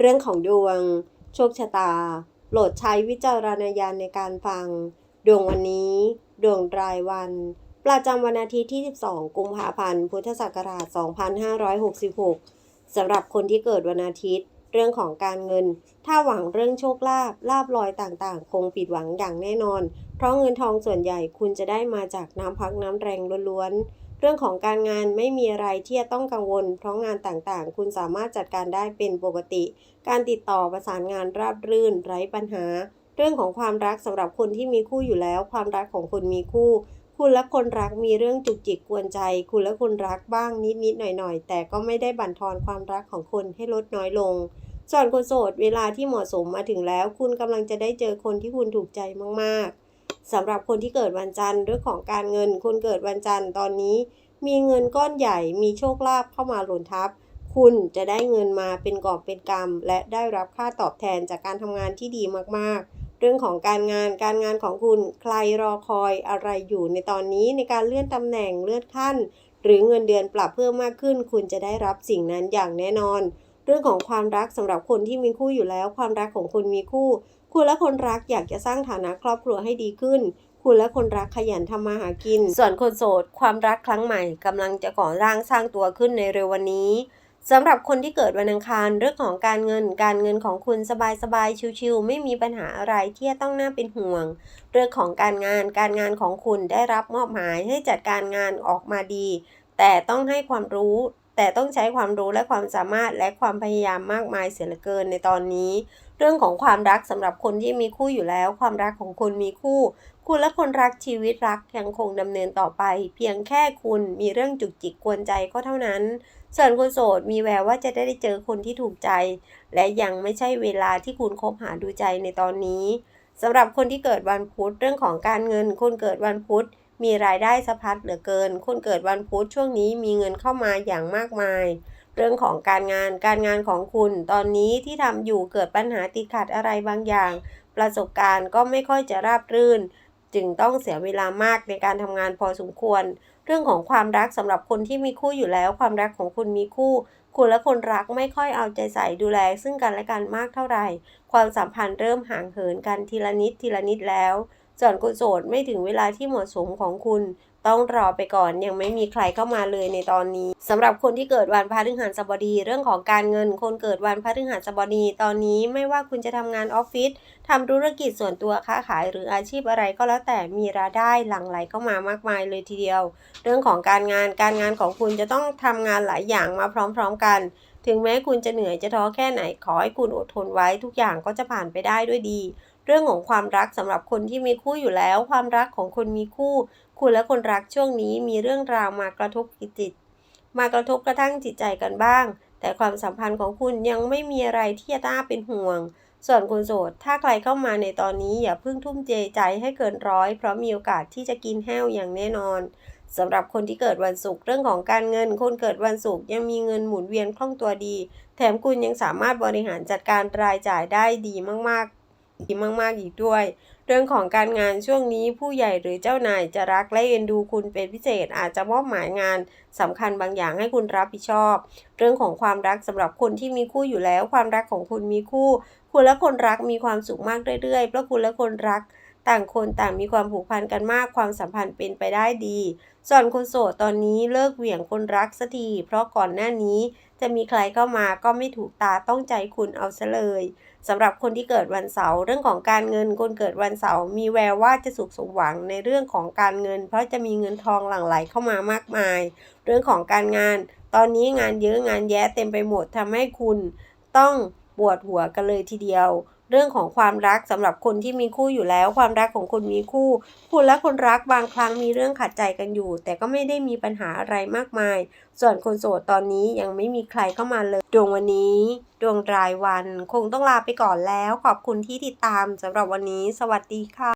เรื่องของดวง โชคชะตาโปรดใช้วิจารณญาณในการฟัง ดวงวันนี้ ดวงรายวัน ประจำวันอาทิตย์ที่ 12 กุมภาพันธ์ พุทธศักราช 2566 สำหรับคนที่เกิดวันอาทิตย์ เรื่องของการเงิน ถ้าหวังเรื่องโชคลาภ ลาบลอยต่างๆ คงผิดหวังอย่างแน่นอน เพราะเงินทองส่วนใหญ่คุณจะได้มาจากน้ำพักน้ำแรงล้วนๆ เรื่องของการงานไม่มีอะไรที่จะต้องกังวล เพราะงานต่างๆ คุณสามารถจัดการได้เป็นปกติ การติดต่อประสานงานราบรื่น ไร้ปัญหา เรื่องของความรักสำหรับคนที่มีคู่อยู่แล้ว ความรักของคุณมีคู่ คุณและคนรักมีเรื่องจุกจิกกวนใจ คุณและคนรักบ้างนิดๆหน่อยๆ แต่ก็ไม่ได้บั่นทอนความรักของคุณให้ลดน้อยลงส่วนคนโสดเวลาที่เหมาะสมมาถึงแล้ว คุณกำลังจะได้เจอคนที่คุณถูกใจมากๆ สำหรับคนที่เกิดวันจันทร์เรื่องของการเงินคุณเกิดวันจันทร์ตอนนี้ มีเงินก้อนใหญ่มีโชคลาภเข้ามาหล่นทับ คุณจะได้เงินมาเป็นกอบเป็นกำและได้รับค่าตอบแทนจากการทำงานที่ดีมากๆ เรื่องของการงานการงานของคุณใครรอคอยอะไรอยู่ในตอนนี้ในการเลื่อนตำแหน่งเลื่อนขั้น หรือเงินเดือนปรับเพิ่มมากขึ้น คุณจะได้รับสิ่งนั้นอย่างแน่นอน เรื่องของความรักสำหรับคนที่มีคู่อยู่แล้ว ความรักของคุณมีคู่ คุณและคนรักอยากจะสร้างฐานะครอบครัวให้ดีขึ้น คุณและคนรักขยันทำมาหากิน ส่วนคนโสด ความรักครั้งใหม่กำลังจะก่อร่างสร้างตัวขึ้นในเร็ววันนี้สำหรับคนที่เกิดวันอังคารเรื่องของการเงิน การเงินของคุณสบายๆ ชิวๆไม่มีปัญหาอะไรที่จะต้องน่าเป็นห่วง เรื่องของการงานการงานของคุณได้รับมอบหมายให้จัดการงานออกมาดี แต่ต้องให้ความรู้ แต่ต้องใช้ความรู้และความสามารถและความพยายามมากมายเสียเหลือเกินในตอนนี้ เรื่องของความรักสำหรับคนที่มีคู่อยู่แล้ว ความรักของคุณมีคู่ คุณและคนรักชีวิตรักยังคงดำเนินต่อไป เพียงแค่คุณมีเรื่องจุกจิกกวนใจก็เท่านั้น ส่วนคนโสดมีแววว่าจะได้เจอคนที่ถูกใจ และยังไม่ใช่เวลาที่คุณคบหาดูใจในตอนนี้สำหรับคนที่เกิดวันพุธเรื่องของการเงิน คนเกิดวันพุธ มีรายได้สะพัดเหลือเกิน คนเกิดวันพุธช่วงนี้มีเงินเข้ามาอย่างมากมาย เรื่องของการงานการงานของคุณ ตอนนี้ที่ทำอยู่เกิดปัญหาติดขัดอะไรบางอย่าง ประสบการณ์ก็ไม่ค่อยจะราบรื่น จึงต้องเสียเวลามากในการทำงานพอสมควร เรื่องของความรักสำหรับคนที่มีคู่อยู่แล้ว ความรักของคุณมีคู่คุณและคนรักไม่ค่อยเอาใจใส่ดูแล ซึ่งกันและกันมากเท่าไหร่ ความสัมพันธ์เริ่มห่างเหินกันทีละนิดทีละนิดแล้ว ส่วนคนโสดไม่ถึงเวลาที่เหมาะสมของคุณต้องรอไปก่อนยังไม่มีใครเข้ามาเลยในตอนนี้สำหรับคนที่เกิดวันพฤหัสบดีเรื่องของการเงิน คนเกิดวันพฤหัสบดีตอนนี้ไม่ว่าคุณจะทำงานออฟฟิศทำธุรกิจส่วนตัวค้าขายหรืออาชีพอะไรก็แล้วแต่มีรายได้หลั่งไหลเข้ามามากมายเลยทีเดียว เรื่องของการงานการงานของคุณจะต้องทำงานหลายอย่างมาพร้อม ๆ กัน ถึงแม้คุณจะเหนื่อยจะท้อแค่ไหนขอให้คุณอดทนไว้ทุกอย่างก็จะผ่านไปได้ด้วยดี เรื่องของความรักสำหรับคนที่มีคู่อยู่แล้ว ความรักของคนมีคู่ คุณและคนรักช่วงนี้มีเรื่องราวมากระทบจิต มากระทบกระทั่งจิตใจกันบ้าง แต่ความสัมพันธ์ของคุณยังไม่มีอะไรที่จะน่าเป็นห่วง ส่วนคนโสดถ้าใครเข้ามาในตอนนี้อย่าเพิ่งทุ่มเจใจให้เกินร้อยเพราะมีโอกาสที่จะกินแห้วอย่างแน่นอน สำหรับคนที่เกิดวันศุกร์เรื่องของการเงิน คนเกิดวันศุกร์ยังมีเงินหมุนเวียนคล่องตัวดี แถมคุณยังสามารถบริหารจัดการรายจ่ายได้ดีมากๆดีมากๆอีกด้วย เรื่องของการงานช่วงนี้ผู้ใหญ่หรือเจ้านายจะรักและเอ็นดูคุณเป็นพิเศษอาจจะมอบหมายงานสำคัญบางอย่างให้คุณรับผิดชอบ เรื่องของความรักสำหรับคนที่มีคู่อยู่แล้ว ความรักของคุณมีคู่ คุณและคนรักมีความสุขมากเรื่อยๆเพราะคุณและคนรัก ต่างคนต่างมีความผูกพันกันมากความสัมพันธ์เป็นไปได้ดี ส่วนคนโสดตอนนี้เลิกเหวี่ยงคนรักสักทีเพราะก่อนหน้านี้จะมีใครเข้ามาก็ไม่ถูกตาต้องใจคุณเอาซะเลยสำหรับคนที่เกิดวันเสาร์เรื่องของการเงินคนเกิดวันเสาร์มีแววว่าจะสุขสมหวังในเรื่องของการเงิน เพราะจะมีเงินทองหลั่งไหลเข้ามามากมาย เรื่องของการงาน ตอนนี้งานเยอะงานแย่เต็มไปหมดทำให้คุณต้องปวดหัวกันเลยทีเดียว เรื่องของความรักสำหรับคนที่มีคู่อยู่แล้ว ความรักของคนมีคู่ คุณและคนรักบางครั้งมีเรื่องขัดใจกันอยู่ แต่ก็ไม่ได้มีปัญหาอะไรมากมาย ส่วนคนโสดตอนนี้ยังไม่มีใครเข้ามาเลยดวงวันนี้ ดวงรายวัน คงต้องลาไปก่อนแล้ว ขอบคุณที่ติดตามสำหรับวันนี้ สวัสดีค่ะ